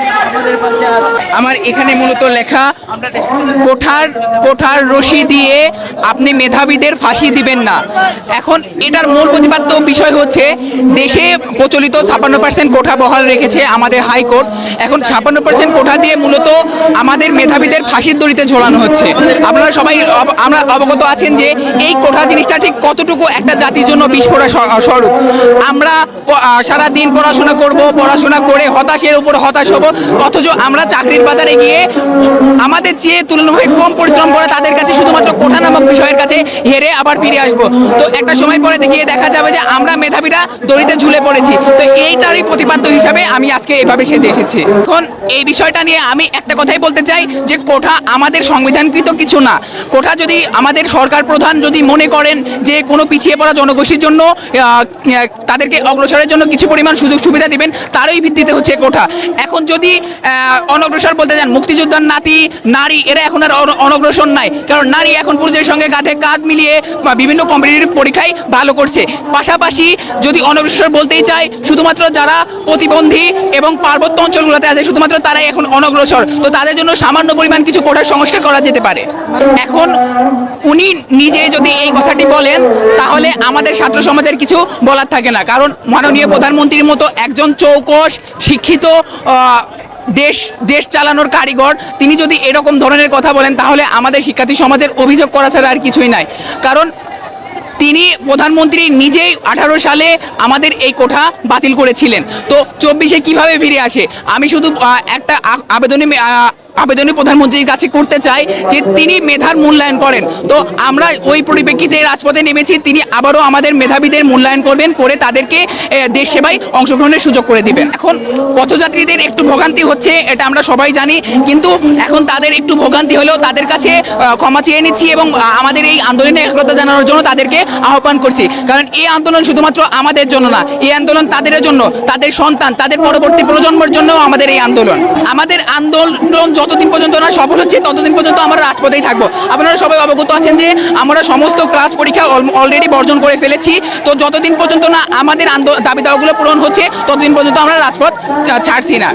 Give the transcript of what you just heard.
Yeah. আমার এখানে মূলত লেখা কোঠার কোঠার রশি দিয়ে আপনি মেধাবীদের ফাঁসি দিবেন না। এখন এটার মূল প্রতিপাদ্য বিষয় হচ্ছে দেশে প্রচলিত ছাপ্পান্ন পার্সেন্ট কোঠা বহাল রেখেছে আমাদের হাইকোর্ট। এখন ছাপ্পান্ন পার্সেন্ট কোঠা দিয়ে মূলত আমাদের মেধাবীদের ফাঁসির দড়িতে ঝোলানো হচ্ছে। আপনারা সবাই আমরা অবগত আছেন যে এই কোঠা জিনিসটা ঠিক কতটুকু একটা জাতির জন্য বিস্ফোরা স্বরূপ। আমরা সারা দিন পড়াশোনা করব পড়াশোনা করে হতাশের উপর হতাশ হব। অথচ আমরা চাকরির বাজারে গিয়ে আমাদের যে তুলনাভাবে কম পরিশ্রম করে তাদের কাছে শুধুমাত্র কোঠা নামক বিষয়ের কাছে হেরে আবার ফিরে আসব। তো একটা সময় পরে গিয়ে দেখা যাবে যে আমরা মেধাবীরা দড়িতে ঝুলে পড়েছি। তো এইটারই প্রতিপাদ্য হিসাবে আমি আজকে এভাবে সেজে এসেছি। এখন এই বিষয়টা নিয়ে আমি একটা কথাই বলতে চাই যে কোঠা আমাদের সংবিধানকৃত কিছু না। কোঠা যদি আমাদের সরকার প্রধান যদি মনে করেন যে কোনো পিছিয়ে পড়া জনগোষ্ঠীর জন্য তাদেরকে অগ্রসরের জন্য কিছু পরিমাণ সুযোগ সুবিধা দিবেন, তারই ভিত্তিতে হচ্ছে কোঠা। এখন যদি অনগ্রসর বলতে যান মুক্তিযোদ্ধার নাতি নারী, এরা এখন আর অনগ্রসর নাই। কারণ নারী এখন পুরুষের সঙ্গে কাঁধে কাঁধ মিলিয়ে বা বিভিন্ন কম্পিটিটিভ পরীক্ষায় ভালো করছে। পাশাপাশি যদি অনগ্রসর বলতেই চাই শুধুমাত্র যারা প্রতিবন্ধী এবং পার্বত্য অঞ্চলগুলোতে আছে, শুধুমাত্র তারাই এখন অনগ্রসর। তো তাদের জন্য সামান্য পরিমাণ কিছু কোঠার সংস্কার করা যেতে পারে। এখন উনি নিজে যদি এই কথাটি বলেন, তাহলে আমাদের ছাত্র সমাজের কিছু বলার থাকে না। কারণ মাননীয় প্রধানমন্ত্রীর মতো একজন চৌকস, শিক্ষিত দেশ দেশ চালানোর কারিগর, তিনি যদি এরকম ধরনের কথা বলেন, তাহলে আমাদের শিক্ষার্থী সমাজের অভিযোগ করা ছাড়া আর কিছুই নাই। কারণ তিনি প্রধানমন্ত্রী নিজেই আঠারো সালে আমাদের এই কোঠা বাতিল করেছিলেন। তো চব্বিশে কীভাবে ফিরে আসে? আমি শুধু একটা আ- আবেদনে প্রধানমন্ত্রীর কাছে করতে চাই যে তিনি মেধার মূল্যায়ন করেন। তো আমরা ওই পরিপ্রেক্ষিতে রাজপথে নেমেছি, তিনি আবারও আমাদের মেধাবীদের মূল্যায়ন করবেন, করে তাদেরকে দেশ সেবায় অংশগ্রহণের সুযোগ করে দিবেন। এখন পথযাত্রীদের একটু ভোগান্তি হচ্ছে, এটা আমরা সবাই জানি, কিন্তু এখন তাদের একটু ভোগান্তি হলেও তাদের কাছে ক্ষমা চেয়ে নিচ্ছি এবং আমাদের এই আন্দোলনে একতা জানানোর জন্য তাদেরকে আহ্বান করছি। কারণ এই আন্দোলন শুধুমাত্র আমাদের জন্য না, এই আন্দোলন তাদের জন্য, তাদের সন্তান, তাদের পরবর্তী প্রজন্মের জন্য আমাদের এই আন্দোলন। আমাদের আন্দোলন যতদিন পর্যন্ত না সফল হচ্ছে, ততদিন পর্যন্ত আমরা রাজপথেই থাকব। আপনারা সবাই অবগত আছেন যে আমরা সমস্ত ক্লাস পরীক্ষা অলরেডি বর্জন করে ফেলেছি। তো যতদিন পর্যন্ত না আমাদের দাবি দাওয়াগুলো পূরণ হচ্ছে, ততদিন পর্যন্ত আমরা রাজপথ ছাড়ছি না।